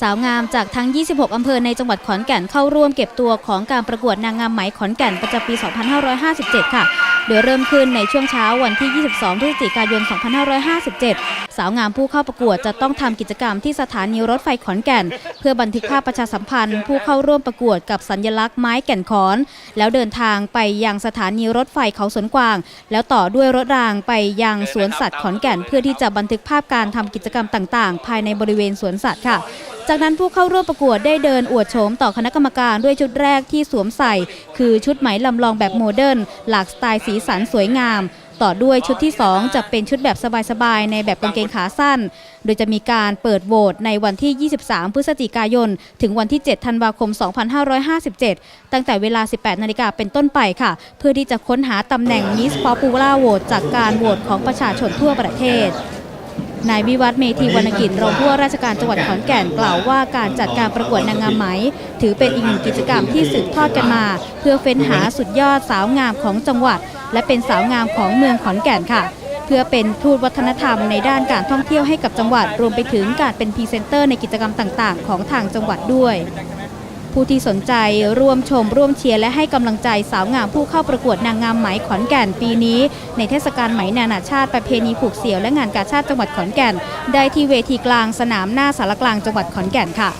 สาวงามจากทั้ง 26 อำเภอในจังหวัดขอนแก่นเข้าร่วมเก็บตัวของการประกวดนางงามไหมขอนแก่นประจำปี 2557 ค่ะ โดยเริ่มขึ้นในช่วงเช้าวันที่ 22 พฤศจิกายน 2557 สาวงามผู้เข้าประกวดจะต้องทำกิจกรรมที่สถานีรถไฟขอนแก่น เพื่อบันทึกภาพประชาสัมพันธ์ ผู้เข้าร่วมประกวดกับสัญลักษณ์ไม้แก่นขอน แล้วเดินทางไปยังสถานีรถไฟเขาสวนกวาง แล้วต่อด้วยรถรางไปยังสวนสัตว์ขอนแก่น เพื่อที่จะบันทึกภาพการทำกิจกรรมต่าง ๆ ภายในบริเวณสวนสัตว์ค่ะ จากนั้นผู้เข้าร่วมประกวดได้เดินอวดโฉมต่อคณะกรรมการด้วยชุดแรกที่สวมใส่ คือชุดไหมลำลองแบบโมเดิร์นหลากสไตล์สีสันสวยงาม ต่อด้วยชุดที่ 2 จะเป็นชุดแบบสบายๆ ในแบบกางเกงขาสั้น โดยจะมีการเปิดโหวตในวันที่ 23 พฤศจิกายน ถึงวันที่ 7 ธันวาคม 2557 ตั้งแต่เวลา 18 นาฬิกาเป็นต้นไปค่ะ เพื่อที่จะค้นหาตำแหน่ง Miss Popular Vote จากการโหวตของประชาชนทั่วประเทศ นายวิวัฒน์เมธีวรรณกิจรองผู้ว่าราชการจังหวัดขอนแก่นกล่าวว่าการจัดการประกวดนางงามไหม ถือเป็นอีกหนึ่งกิจกรรมที่สืบทอดกันมา เพื่อเฟ้นหาสุดยอดสาวงามของจังหวัด และเป็นสาวงามของเมืองขอนแก่นค่ะ เพื่อเป็นทูตวัฒนธรรมในด้านการท่องเที่ยวให้กับจังหวัด รวมไปถึงการเป็นพรีเซนเตอร์ในกิจกรรมต่าง ๆ ของทางจังหวัดด้วย ผู้ที่สนใจร่วมชมร่วมเชียร์และให้กำลังใจสาวงามผู้เข้าประกวดนางงามไหมขอนแก่นปีนี้ ในเทศกาลไหมนานาชาติประเพณีผูกเสี่ยวและงานกาชาติจังหวัดขอนแก่น ได้ที่เวทีกลางสนามหน้าสารกลางจังหวัดขอนแก่นค่ะ